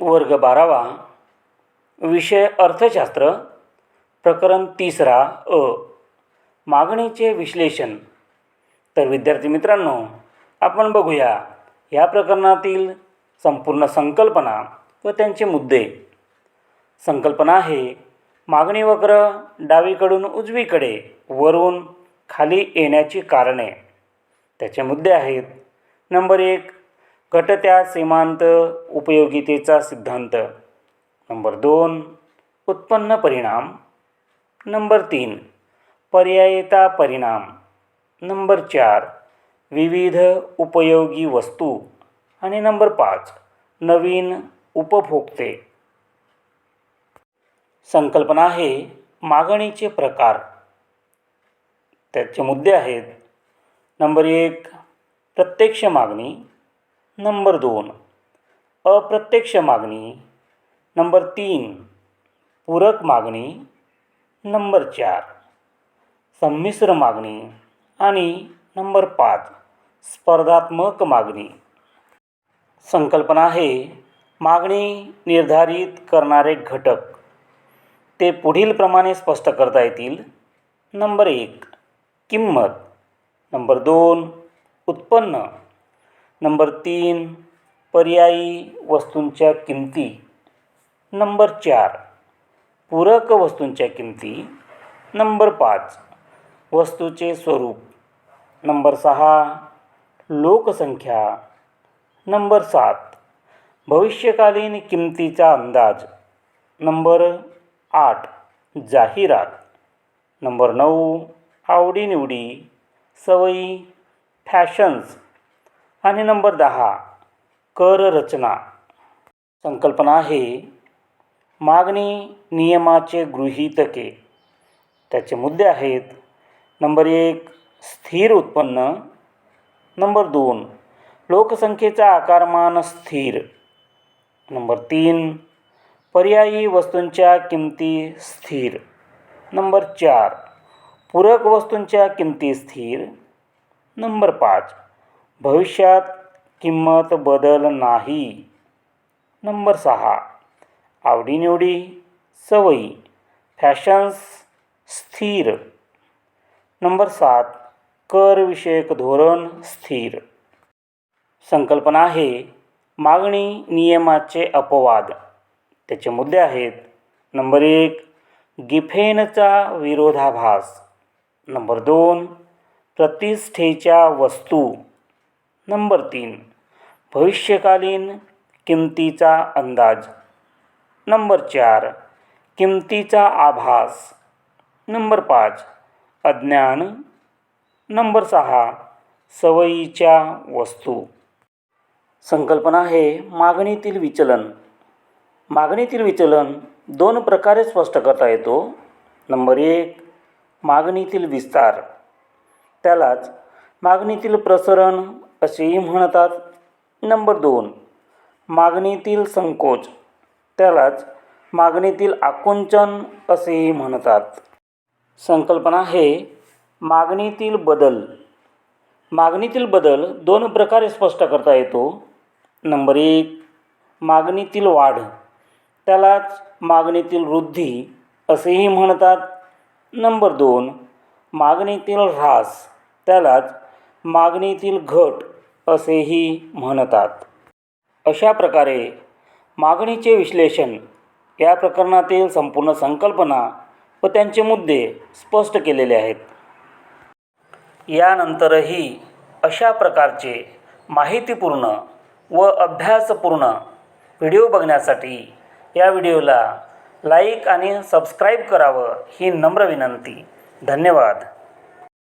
वर्ग बारावा विषय अर्थशास्त्र प्रकरण तिसरा अ. मागणीचे विश्लेषण. तर विद्यार्थी मित्रांनो आपण बघूया या प्रकरणातील संपूर्ण संकल्पना व त्यांचे मुद्दे. संकल्पना आहे मागणी वक्र डावीकडून उजवीकडे वरून खाली येण्याची कारणे. त्याचे मुद्दे आहेत नंबर एक घटत्या सीमांत उपयोगितेचा सिद्धांत. नंबर दोन उत्पन्न परिणाम. नंबर तीन पर्यायता परिणाम. नंबर चार विविध उपयोगी वस्तू. आणि नंबर पाच नवीन उपभोक्ते. संकल्पना आहे मागणीचे प्रकार. त्याचे मुद्दे आहेत. नंबर एक प्रत्यक्ष मागणी. नंबर दोन. अप्रत्यक्ष मागणी. नंबर तीन. पूरक मागणी. नंबर चार. संमिश्र मागणी. आणि नंबर पाच. स्पर्धात्मक मागणी. संकल्पना आहे मागणी निर्धारित करणारे घटक. ते पुढीलप्रमाणे स्पष्ट करता येतील. नंबर एक. किंमत. नंबर दोन. उत्पन्न. नंबर तीन पर्यायी वस्तूंच्या किमती. नंबर चार पूरक वस्तूंच्या किमती. नंबर पाच वस्तूचे स्वरूप. नंबर सहा लोकसंख्या. नंबर सात भविष्यकालीन किमतीचा अंदाज. नंबर आठ जाहिरात. नंबर नऊ आवडीनिवडी सवयी फॅशन्स. आणि नंबर दहा कर रचना. संकल्पना आहे मागणी नियमाचे गृहीतके. त्याचे मुद्दे आहेत नंबर एक स्थिर उत्पन्न. नंबर दोन लोकसंख्येचा आकारमान स्थिर. नंबर तीन पर्यायी वस्तूंच्या किमती स्थिर. नंबर चार पूरक वस्तूंच्या किमती स्थिर. नंबर पाच भविष्यात किंमत बदल नाही. नंबर सहा. आवडीनिवडी सवयी फॅशन्स स्थिर. नंबर सात. करविषयक धोरण स्थिर. संकल्पना आहे मागणी नियमाचे अपवाद. त्याचे मुद्दे आहेत. नंबर एक. गिफेनचा विरोधाभास. नंबर दोन. प्रतिष्ठेच्या वस्तू. नंबर तीन भविष्यकालीन किमतीचा अंदाज. नंबर चार किमतीचा आभास. नंबर पाच अज्ञान. नंबर सहा सवयीच्या वस्तू. संकल्पना आहे मागणीतील विचलन. मागणीतील विचलन दोन प्रकारे स्पष्ट करता येतो. नंबर एक मागणीतील विस्तार. त्यालाच मागणीतील प्रसरण असेही म्हणतात. नंबर दोन. मागणीतील संकोच. त्यालाच मागणीतील आकुंचन असेही म्हणतात. संकल्पना हे मागणीतील बदल. मागणीतील बदल दोन प्रकारे स्पष्ट करता येतो. नंबर एक मागणीतील वाढ. त्यालाच मागणीतील वृद्धी असेही म्हणतात. नंबर दोन मागणीतील ऱ्हास. त्यालाच मागणीतील घट असेही म्हणतात. अशा प्रकारे मागणीचे विश्लेषण या प्रकरणातील संपूर्ण संकल्पना व त्यांचे मुद्दे स्पष्ट केलेले आहेत. यानंतरही अशा प्रकारचे माहितीपूर्ण व अभ्यासपूर्ण व्हिडिओ बघण्यासाठी या व्हिडिओला लाईक आणि सबस्क्राईब करावं ही नम्र विनंती. धन्यवाद.